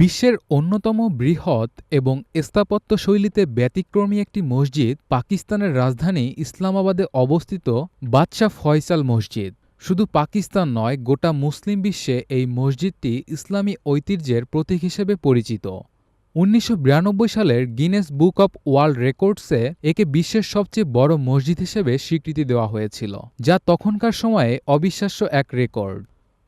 বিশ্বের অন্যতম বৃহৎ এবং স্থাপত্য শৈলীতে ব্যতিক্রমী একটি মসজিদ পাকিস্তানের রাজধানী ইসলামাবাদে অবস্থিত বাদশাহ ফয়সাল মসজিদ। শুধু পাকিস্তান নয়, গোটা মুসলিম বিশ্বে এই মসজিদটি ইসলামী ঐতিহ্যের প্রতীক হিসেবে পরিচিত। উনিশশো বিরানব্বই সালের গিনেস বুক অব ওয়ার্ল্ড রেকর্ডসে একে বিশ্বের সবচেয়ে বড় মসজিদ হিসেবে স্বীকৃতি দেওয়া হয়েছিল, যা তখনকার সময়ে অবিশ্বাস্য এক রেকর্ড।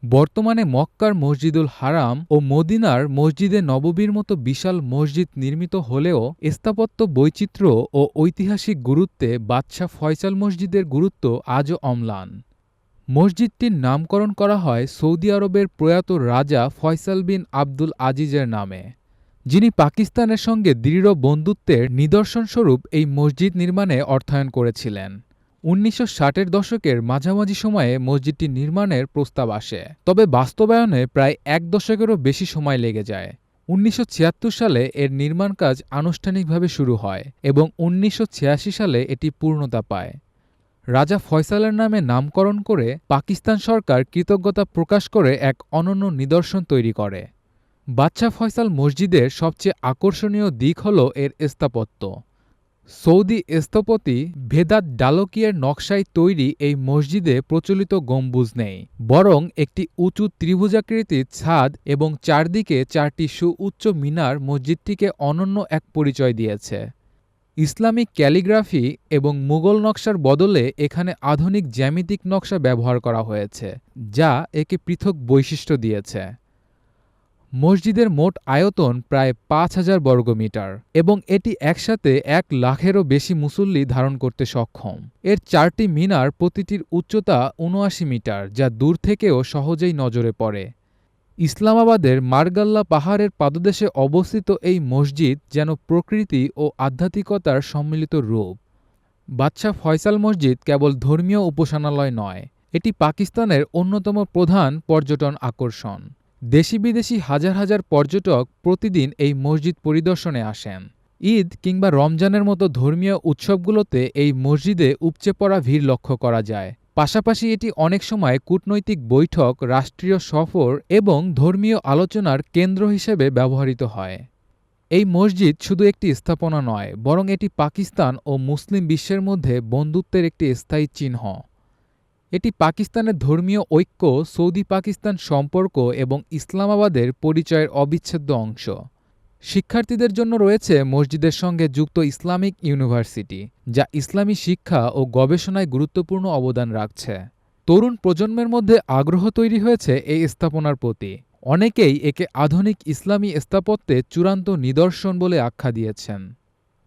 বর্তমানে মক্কার মসজিদুল হারাম ও মদিনার মসজিদে নববীর মতো বিশাল মসজিদ নির্মিত হলেও স্থাপত্য বৈচিত্র্য ও ঐতিহাসিক গুরুত্বে বাদশাহ ফয়সাল মসজিদের গুরুত্ব আজও অম্লান। মসজিদটির নামকরণ করা হয় সৌদি আরবের প্রয়াত রাজা ফয়সাল বিন আব্দুল আজিজের নামে, যিনি পাকিস্তানের সঙ্গে দৃঢ় বন্ধুত্বের নিদর্শনস্বরূপ এই মসজিদ নির্মাণে অর্থায়ন করেছিলেন। উনিশশো ষাটের দশকের মাঝামাঝি সময়ে মসজিদটি নির্মাণের প্রস্তাব আসে, তবে বাস্তবায়নে প্রায় এক দশকেরও বেশি সময় লেগে যায়। উনিশশো ছিয়াত্তর সালে এর নির্মাণ কাজ আনুষ্ঠানিকভাবে শুরু হয় এবং উনিশশো ছিয়াশি সালে এটি পূর্ণতা পায়। রাজা ফয়সালের নামে নামকরণ করে পাকিস্তান সরকার কৃতজ্ঞতা প্রকাশ করে এক অনন্য নিদর্শন তৈরি করে। বাদশাহ ফয়সাল মসজিদের সবচেয়ে আকর্ষণীয় দিক হল এর স্থাপত্য। সৌদি স্থপতি ভেদাত ডালকিয়ার নকশায় তৈরি এই মসজিদে প্রচলিত গম্বুজ নেই, বরং একটি উঁচু ত্রিভুজাকৃতির ছাদ এবং চারদিকে চারটি সুউচ্চ মিনার মসজিদটিকে অনন্য এক পরিচয় দিয়েছে। ইসলামিক ক্যালিগ্রাফি এবং মুঘল নকশার বদলে এখানে আধুনিক জ্যামিতিক নকশা ব্যবহার করা হয়েছে, যা একে পৃথক বৈশিষ্ট্য দিয়েছে। মসজিদের মোট আয়তন প্রায় পাঁচ হাজার বর্গমিটার এবং এটি একসাথে এক লাখেরও বেশি মুসল্লি ধারণ করতে সক্ষম। এর চারটি মিনার প্রতিটির উচ্চতা উনআশি মিটার, যা দূর থেকেও সহজেই নজরে পড়ে। ইসলামাবাদের মার্গাল্লা পাহাড়ের পাদদেশে অবস্থিত এই মসজিদ যেন প্রকৃতি ও আধ্যাত্মিকতার সম্মিলিত রূপ। বাদশাহ ফয়সাল মসজিদ কেবল ধর্মীয় উপাসনালয় নয়, এটি পাকিস্তানের অন্যতম প্রধান পর্যটন আকর্ষণ। দেশি বিদেশি হাজার হাজার পর্যটক প্রতিদিন এই মসজিদ পরিদর্শনে আসেন। ঈদ কিংবা রমজানের মতো ধর্মীয় উৎসবগুলোতে এই মসজিদে উপচে পড়া ভিড় লক্ষ্য করা যায়। পাশাপাশি এটি অনেক সময় কূটনৈতিক বৈঠক, রাষ্ট্রীয় সফর এবং ধর্মীয় আলোচনার কেন্দ্র হিসেবে ব্যবহৃত হয়। এই মসজিদ শুধু একটি স্থাপনা নয়, বরং এটি পাকিস্তান ও মুসলিম বিশ্বের মধ্যে বন্ধুত্বের একটি স্থায়ী চিহ্ন। এটি পাকিস্তানের ধর্মীয় ঐক্য, সৌদি পাকিস্তান সম্পর্ক এবং ইসলামাবাদের পরিচয়ের অবিচ্ছেদ্য অংশ। শিক্ষার্থীদের জন্য রয়েছে মসজিদের সঙ্গে যুক্ত ইসলামিক ইউনিভার্সিটি, যা ইসলামী শিক্ষা ও গবেষণায় গুরুত্বপূর্ণ অবদান রাখছে। তরুণ প্রজন্মের মধ্যে আগ্রহ তৈরি হয়েছে এই স্থাপনার প্রতি। অনেকেই একে আধুনিক ইসলামী স্থাপত্যে চূড়ান্ত নিদর্শন বলে আখ্যা দিয়েছেন।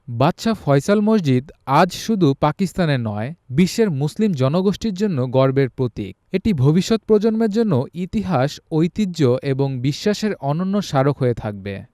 বাদশাহ ফয়সাল মসজিদ আজ শুধু পাকিস্তানের নয়, বিশ্বের মুসলিম জনগোষ্ঠীর জন্য গর্বের প্রতীক। এটি ভবিষ্যৎ প্রজন্মের জন্য ইতিহাস, ঐতিহ্য এবং বিশ্বাসের অনন্য স্মারক হয়ে থাকবে।